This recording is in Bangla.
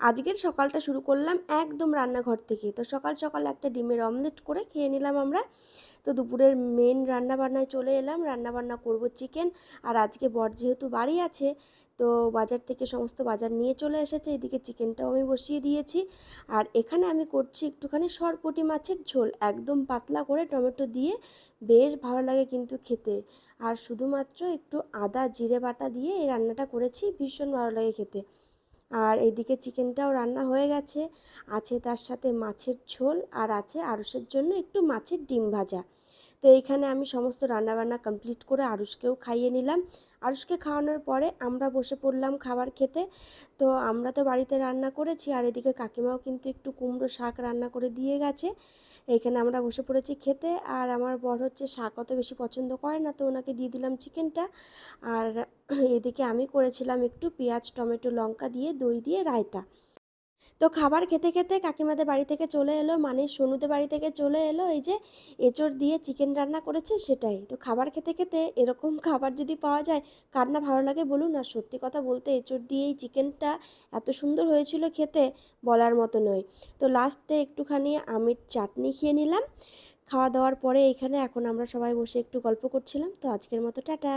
আজকের সকালটা শুরু করলাম একদম রান্নাঘর থেকে। তো সকাল সকাল একটা ডিমের অমলেট করে খেয়ে নিলাম আমরা। তো দুপুরের মেন রান্নাবান্নায় চলে এলাম। রান্নাবান্না করব চিকেন আর আজকে বর যেহেতু বাড়ি আছে, তো বাজার থেকে সমস্ত বাজার নিয়ে চলে এসেছে। এদিকে চিকেনটাও আমি বসিয়ে দিয়েছি। আর এখানে আমি করছি একটুখানি সরপুটি মাছের ঝোল। একদম পাতলা করে টমেটো দিয়ে বেশ ভালো লাগে কিন্তু খেতে। আর শুধুমাত্র একটু আদা, জিরে বাটা দিয়ে এই রান্নাটা করেছি। ভীষণ ভালো লাগে খেতে। আর এদিকে চিকেনটাও রান্না হয়ে গেছে। আছে তার সাথে মাছের ঝোল আর আছে আড়সের জন্য একটু মাছের ডিম ভাজা। তো এইখানে আমি সমস্ত রান্নাবান্না কমপ্লিট করে আরুষকেও খাইয়ে নিলাম। আরুষকে খাওয়ানোর পরে আমরা বসে পড়লাম খাবার খেতে। তো আমরা তো বাড়িতে রান্না করেছি আর এদিকে কাকিমাও কিন্তু একটু কুমড়ো শাক রান্না করে দিয়ে গেছে। এখানে আমরা বসে পড়েছি খেতে আর আমার বর হচ্ছে শাক অত বেশি পছন্দ করে না, তো ওনাকে দিয়ে দিলাম চিকেনটা। আর এদিকে আমি করেছিলাম একটু পেঁয়াজ, টমেটো, লঙ্কা দিয়ে দই দিয়ে রায়তা। তো খাবার খেতে খেতে কাকিমাদের বাড়ি থেকে চলে এলো মানে সোনুদের বাড়ি থেকে চলে এলো, এই যে এঁচড় দিয়ে চিকেন রান্না করেছে সেটাই। তো খাবার খেতে খেতে এরকম খাবার যদি পাওয়া যায়, কার না ভালো লাগে বলুন? আর সত্যি কথা বলতে এঁচড় দিয়ে এই চিকেনটা এত সুন্দর হয়েছিল খেতে বলার মতো নয়। তো লাস্টে একটুখানি আমের চাটনি খেয়ে নিলাম। খাওয়া দাওয়ার পরে এখানে এখন আমরা সবাই বসে একটু গল্প করছিলাম। তো আজকের মতো টাটা।